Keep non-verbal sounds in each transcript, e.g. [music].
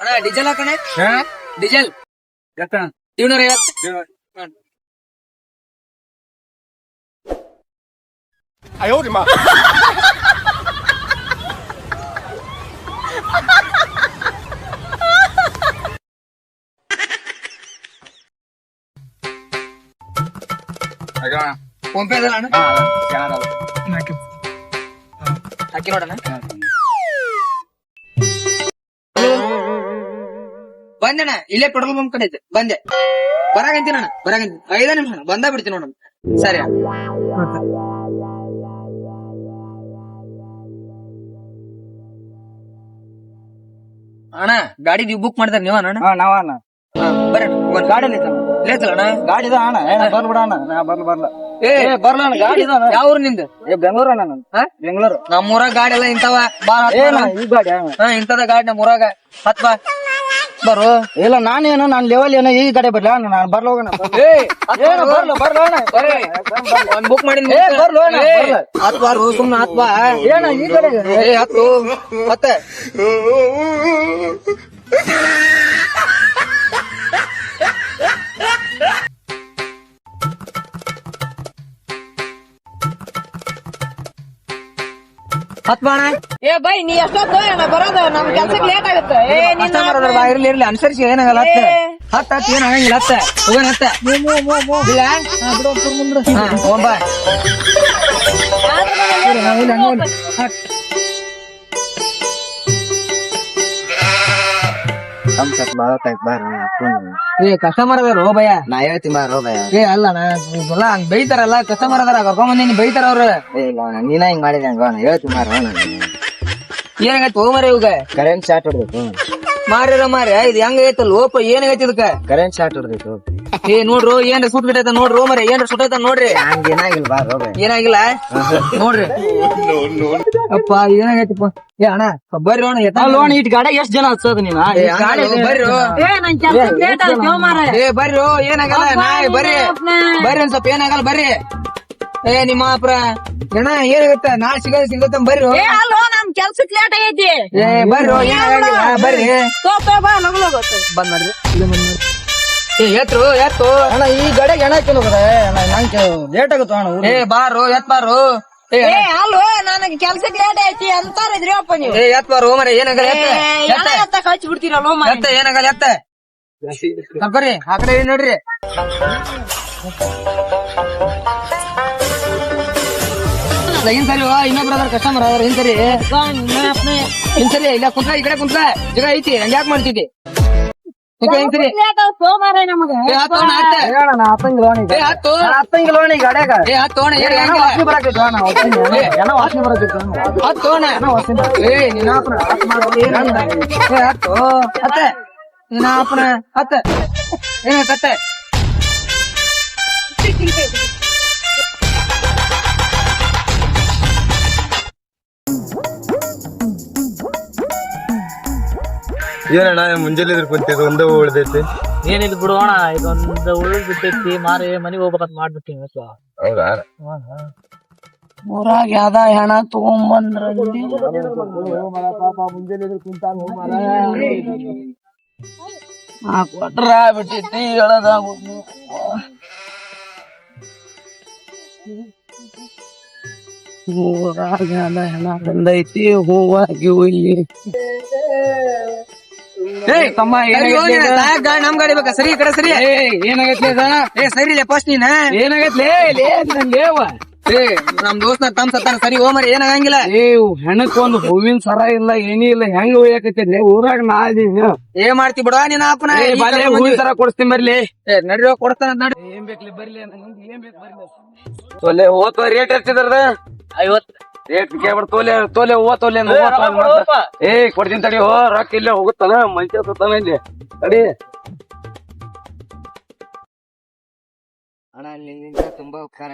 ಅಣ್ಣ diesel ಹಾಕಣೆ diesel ಇವನೂರ ಐವತ್ತು phone pay ಅದಲ್ಲ ಅಣ್ಣ ಹಾಕಿ ನೋಡೋಣ. ನೋಡಣ ಇಲ್ಲೇ ಪೆಟ್ರೋಲ್ ಬಂಕ್ ಕಡೆ ಐತೆ ಬಂದೆ. ಬರಾಗಂತೀನಿ ಅಣ್ಣ ಬರಾಗಂತೀನಿ ಐದ ನಿಮಿಷ ಬಂದ ಬಿಡ್ತೀನಿ ನೋಡಣ. ಸರಿ ಅಣ್ಣ. ಗಾಡಿ ನೀವು ಬುಕ್ ಮಾಡಿದ್ರೆ ನೀವ ಅಣ್ಣ? ಬರ್ರಿ ಅಣ್ಣ, ಹೋಗೋಣ. ಗಾಡಿ ಲೇತಲ್ಲ ಅಣ್ಣ. ಗಾಡಿ ಅಣ್ಣ. ಬರ್ಲ ಬಿಡ ಅಣ್ಣ ನಾ ಬರ್ಲ ಬರ್ಲ. ಏ ಏ ಬರ್ಲ ಗಾಡಿ ಯಾವ ಊರು ನಿಂದು? ಏ ಬೆಂಗಳೂರು ನಾನು. ಬೆಂಗಳೂರು. ನಮ್ಮೂರ ಗಾಡಿ ಎಲ್ಲ ಇಂತವ ಈ ಗಾಡಿ. ಹಾ ಇಂತದ ಗಾಡಿ ನಮ್ಮೂರಾಗ. ಹತ್ ಬಾ. ಬರು. ಇಲ್ಲ ನಾನೇನು ನಾನ್ ಲೆವೆಲ್ ಏನೋ ಈ ಕಡೆ ಬರ್ಲ ನಾನು ಬರ್ಲ ಹೋಗೋಣ. [laughs] ಏ ಏನು ಬಾರೋ. ಬರ್ಲ ಬರ್ಲ ಒಂದ್ ಬುಕ್ ಮಾಡಿ ಏ, ಬರ್ಲು. ಹತ್ ಬಾರು ಸುಮ್ನೆ ಹತ್ ಬಾ. ಏನ ಈ ಕಡೆ? ಏ ಹತ್ತು. ಮತ್ತೆ? [laughs] ಹತ್ ಬಾಣ ಏ ಬೈ ನೀ ಎಷ್ಟೊತ್ತು ಬರೋದು ನಮ್ ಕೆಲ್ಸಕ್ಕೆ ಲೇಟ್ ಆಗುತ್ತೆ. ಏ ಕಸ್ಟಮರ್ ಬಾ ಇರ್ಲಿ ಇರ್ಲಿ ಅನುಸರಿಸಿ ಏನಾಗಲ್ಲ ಹತ್ತ ಹತ್ತ ಹತ್ ಏನ್ ಆಗಂಗಿಲ್ಲ ಹತ್ತ ಹೋಗೋಣ ಹತ್ತ? ಹಾ, ಬಿಡು, ಒಂದ್ ಚೂರು ಮುಂದ್ಬಿಡು. ಹಾ, ಏ ಕಸ್ಟಮರ್ ಅದಾರ ಹೋ ಭಯ. ನಾ ಹೇಳ್ತೀನಿ ಬಾರ ಭಯ. ಏ ಅಲ್ಲ ಎಲ್ಲ ಹಂಗ್ ಬೈತಾರಲ್ಲ ಕಸ್ಟಮರ್ ಅದಾರ ಕರ್ಕೊಂಡ್ ಬಂದಿನಿ ಬೈತಾರ ಅವ್ರು ಏ ಇಲ್ಲ ಅಣ್ಣ ನೀನ ಹಿಂಗ್ ಮಾಡಿದೆ ಹಂಗ ಹೇಳ್ತೀನಿ ನಾನು ಏನಾಗೈತಿ ಹೋಗ್ಮರಿ ಇವಾಗ? ಕರೆಂಟ್ ಶಾರ್ಟ್ ಹೊಡ್ಬೇಕು ಮಾರಿರ ಮಾರಿ ಇದು ಹೆಂಗ ಐತ ಲೋಪ ಏನಾಗೈತಿ ಇದಕ್ಕ? ಕರೆಂಟ್ ಶಾರ್ಟ್ ಹೊಡ್ಬೇಕು ಏ ನೋಡ್ರು ಏನ್ರ ಸುಟ್ ಬಿಟ್ಟೈತ ನೋಡ್ರು ಮರ ಏನ್ರ ಸುಟ್ಟೈತ ನೋಡ್ರಿ. ಹಂಗೇನಾಗಿಲ್ಲ ಏನಾಗಿಲ್ಲ. ನೋಡ್ರಿ. ಅಪ್ಪ ಏನಾಗೈತಿಪ್ಪ? ಏ ಅಣ್ಣ ಬರ್ರಿ ಅಣ್ಣ ಎತ್ತ ಲೋನ್ ಇಟ್ ಗಾಡಿ ಎಷ್ಟ್ ಜನ ಹಚ್ಚೋದು ನೀನ? ಬರ್ರಿ. ಏ ನನ್ ಕೆಲ್ಸಕ್ಕೆ ಲೇಟ್ ಆಗುತ್ತೆ ಮಾರ ಏ ಬರ್ರಿ ಏನಾಗಲ್ಲ ನಾ ಬರ್ರಿ. ಬರ್ರಿ ಒಂದ್ ಸ್ವಲ್ಪ ಏನಾಗಲ್ಲ ಬರ್ರಿ. ಏ ನಿಮ್ಮ ಅಪ್ರ ಅಣ್ಣ ಏನಾಗತ್ತ? ನಾಳೆ ಸಿಗ ಸಿಗತ್ತ ಬರ್ರಿ ನಮ್ ಕೆಲ್ಸಕ್ ಲೇಟ್ ಆಗೈತಿ. ಏ ಬರ್ರಿ ಏನಾಗಂಗಿಲ್ಲ ಬರ್ರಿ. ಬಂದ್ ಮಾಡ್ರಿ. ಇದು ಬಂದ್ ಮಾಡ್ರಿ. ಎತ್ರು ಎತ್ತು. ಅಣ್ಣ ಈ ಗಡೆ ಎಣ ನಂಗೆ ಲೇಟ್ ಆಗುತ್ತೆ ಅಣ್ಣ ಏ ಬಾರು ಎತ್ ಬಾರು. ಏ ಅಲ್ಲೋ ನನಗೆ ಕೆಲ್ಸಕ್ಕೆ ಲೇಟ್ ಐತಿ ಅಂತಾರಿದ್ರಿ ಅಪ್ಪ ನೀವು. ಏ ಎತ್ ಬಾರು ಮರ ಏನಾಗಲ್ಲ ಎತ್ತ. ಎಣ ಎತ್ತ ಕಳ್ಸಿ ಬಿಡ್ತೀರಲ್ಲೋ ಮಾರ ಎತ್ತ ಏನಾಗಲ್ಲ ಎತ್ತ. ತಗೋರಿ ಆ ಕಡೆ ನೋಡ್ರಿ. ಸರಿ ಇನ್ನೊಬ್ರು ಅದ್ರ ಕಸ್ಟಮರ್ ಸರಿ? ಸರಿ ಇಲ್ಲ ಕುಂತ ಈ ಕಡೆ ಕುಂತ ಜಗ ಐತಿ ಹಂಗ್ಯಾಕ್ ಮಾಡ್ತಿದ್ದಿ? ಕುಂತ ಇನ್ ಸರಿ ಲೇಟ್ ಆಗುತ್ತೆ ಹೋ ಮಾರ ನಮಗೆ ಏ ಹತ್ತು. ಅಣ್ಣ ಏನಣ್ಣ ಮುಂಜಾನೆ ಇದ್ರ ಕುಂತಿದ್ದು ಒಂದೇ ಉಳ್ದೈತಿ ಏನಿಲ್ಲ ಬಿಡೋಣ ಇದೊಂದು ಉಳಿದ್ ಬಿಟ್ಟೈತಿ ಮಾರಿ ಮನಿಗ್ ಹೋಗ್ಬೇಕಂತ ಮಾಡ್ಬಿಟ್ಟಿನಿ ಹೌದಾ ಊರಾಗ ಯಾವ್ದ ಹೆಣ ತಗೊಂಬಂದ್ರ ಕೊಟ್ರ ಬಿಟ್ಟೈತಿ ಹೇಳೋದಾಗುದು ಊರಾಗ ಯಾವ್ದ ಹೆಣ ಬಂದೈತಿ ಹೂವಾಗಿ ಇಲ್ಲಿ ಏ ತಮ್ಮ ನಮ್ ಗಾಡಿ ಬೇಕಾ? ಸರಿ ಈ ಕಡೆ ಸರಿ. ಏನಾಗೈತಿ ಅದ ಏ ಸರಿ ಲೇ ಫಸ್ಟ್ ನೀನ? ಏನಾಗೈತ್ಲೇ? ಲೇವ ಏ ನಮ್ ದೋಸ್ತ ತಮ್ ಸತ್ತಾನ ಸರಿ ಓ ಮರಿ ಏನಾಗಂಗಿಲ್ಲ. ಏ ಹೆಣಕ್ ಒಂದು ಹೂವಿನ ಸರ ಇಲ್ಲ ಏನಿ ಇಲ್ಲ ಹೆಂಗ್ ಒಯ್ಯಾಕೈತಿ ಊರಾಗ ನಾ ಏ ಮಾಡ್ತಿ ಬಿಡ ನಿನ್ನ ಅಪ್ಪನ. ಏ ಬಾಲೆ ಹೂವಿನ ಸರ ಕೊಡಿಸ್ತೀನಿ ಬರ್ಲಿ. ಏ ನಡ್ರಿ ಕೊಡ್ತಾನ ನಡಿ ಏನ್ ಬೇಕ್ಲಿ ಬರ್ಲಿ ನಂಗೆ ಏನ್ ಬೇಕು ಬರ್ಲಿ. ತೋಲೆ ಹೋತ ರೇಟ್ ಎಷ್ಟಿದ್ರದ ಐವತ್ ರೇಟ್ ಕೇಳ್ಬಿಡ್ ತೋಲೆ ತೋಲೆ ಓ ತೋಲೆ ಏ ಕೊಡ್ತೀನಿ ತಡಿ ಹೋ ರೊಕ್ಕ ಇಲ್ಲೇ ಹೋಗುತ್ತಾನ ಮನುಷ್ಯ ಸುತ್ತಾನ ಇಲ್ಲಿ. ತಡಿ.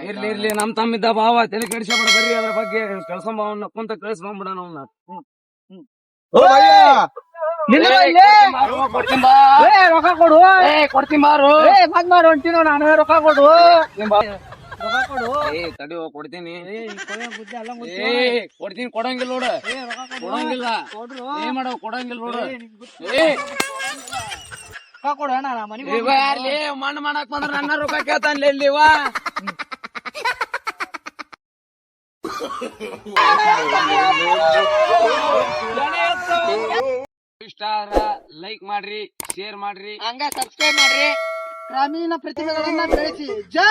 ಇರ್ಲಿ ಇರ್ಲಿ ನಮ್ ತಮ್ಮಿದ್ದ ಭಾವ ತಲೆ ಕೆಡಿಸ್ಕೊಬೇಡ ಬರ್ರಿ ಅದ್ರ ಬಗ್ಗೆ. ಕಳ್ಸಂಬ ಅವನ್ನ ಕುಂತ ಅವನ್ನ ಕೊಡ್ತೀನಿ ಬಾ. ರೊಕ್ಕ ಕೊಡು. ಏ ಕೊಡ್ತೀನಿ ಬಾರು ಮಾರು ಹೊಂಟಿನ ನಾನು ರೊಕ್ಕ ಕೊಡು. ರೊಕ್ಕ ಕೊಡು. ಏ ತಡಿ ಹೋಗ್ ಕೊಡ್ತೀನಿ. ಏ ಈ ಕೊಳೆ ಬುದ್ಧಿ ಎಲ್ಲ ಮುಚ್ಚು. ಏ ಕೊಡ್ತೀನಿ ಕೊಡಂಗಿಲ್ಲ ನೋಡ. ಏ ರೊಕ್ಕ ಕೊಡು. ಕೊಡಂಗಿಲ್ಲ. ಕೊಡ್ರು. ಏ ಮಾಡವ್ ಕೊಡಂಗಿಲ್ಲ ನೋಡ. ಏ, ನಿಂಗ್ ಗೊತ್ತು. ಏ. ರೊಕ್ಕ ಕೊಡು ಅಣ್ಣ ನಾ ಮನೆಗೆ ಇವ ಯಾರ್ಲಿ ಮಣ್ಣು ಮಾಡಕ್ ಬಂದ್ರ ನನ್ನ ರೊಕ್ಕ ಕೇಳ್ತಾನ್ಲಿ ಇಲ್ಲಿ ಇವ. ಸ್ಟಾರ ಲೈಕ್ ಮಾಡ್ರಿ ಶೇರ್ ಮಾಡ್ರಿ. ಹಂಗ ಸಬ್ಸ್ಕ್ರೈಬ್ ಮಾಡ್ರಿ. ಗ್ರಾಮೀಣ ಪ್ರತಿಭೆಗಳನ್ನ ಬೆಳೆಸಿ. ಜೈ